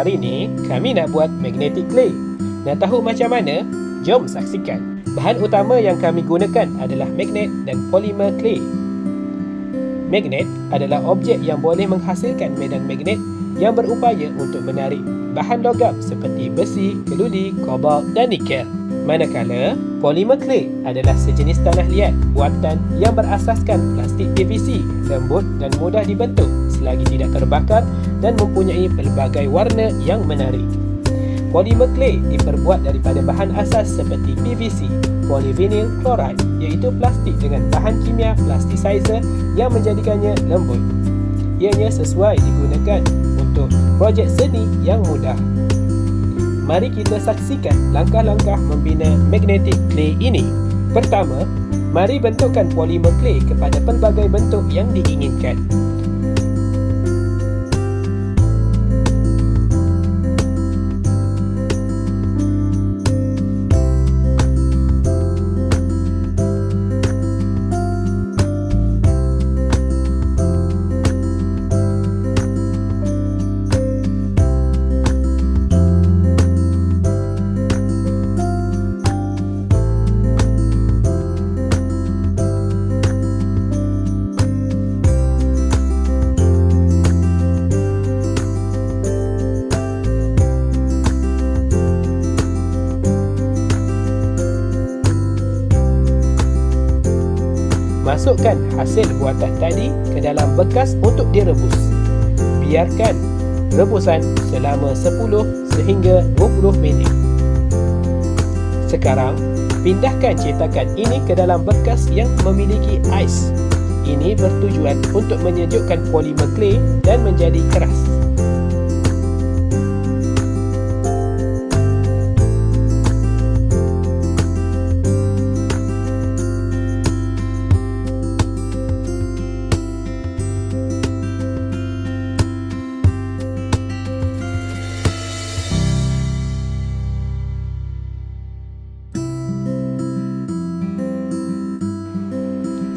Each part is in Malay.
Hari ini kami nak buat magnetic clay. Nak tahu macam mana? Jom saksikan. Bahan utama yang kami gunakan adalah magnet dan polymer clay. Magnet adalah objek yang boleh menghasilkan medan magnet yang berupaya untuk menarik bahan logam seperti besi, keludi, kobalt dan nikel. Manakala, polymer clay adalah sejenis tanah liat buatan yang berasaskan plastik PVC, lembut dan mudah dibentuk selagi tidak terbakar dan mempunyai pelbagai warna yang menarik. Polymer clay diperbuat daripada bahan asas seperti PVC, polyvinyl chloride iaitu plastik dengan bahan kimia plasticizer yang menjadikannya lembut. Ianya sesuai digunakan untuk projek seni yang mudah. Mari kita saksikan langkah-langkah membina magnetic clay ini. Pertama, mari bentukkan polymer clay kepada pelbagai bentuk yang diinginkan. Masukkan hasil buatan tadi ke dalam bekas untuk direbus. Biarkan rebusan selama 10 sehingga 20 minit. Sekarang, pindahkan cetakan ini ke dalam bekas yang memiliki ais. Ini bertujuan untuk menyejukkan polimer clay dan menjadi keras.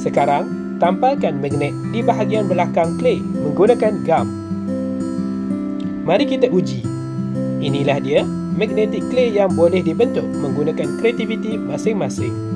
Sekarang, tampalkan magnet di bahagian belakang clay menggunakan gum. Mari kita uji. Inilah dia, magnetic clay yang boleh dibentuk menggunakan kreativiti masing-masing.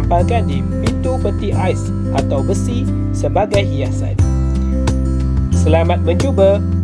Tampalkan di pintu peti ais atau besi sebagai hiasan. Selamat mencuba!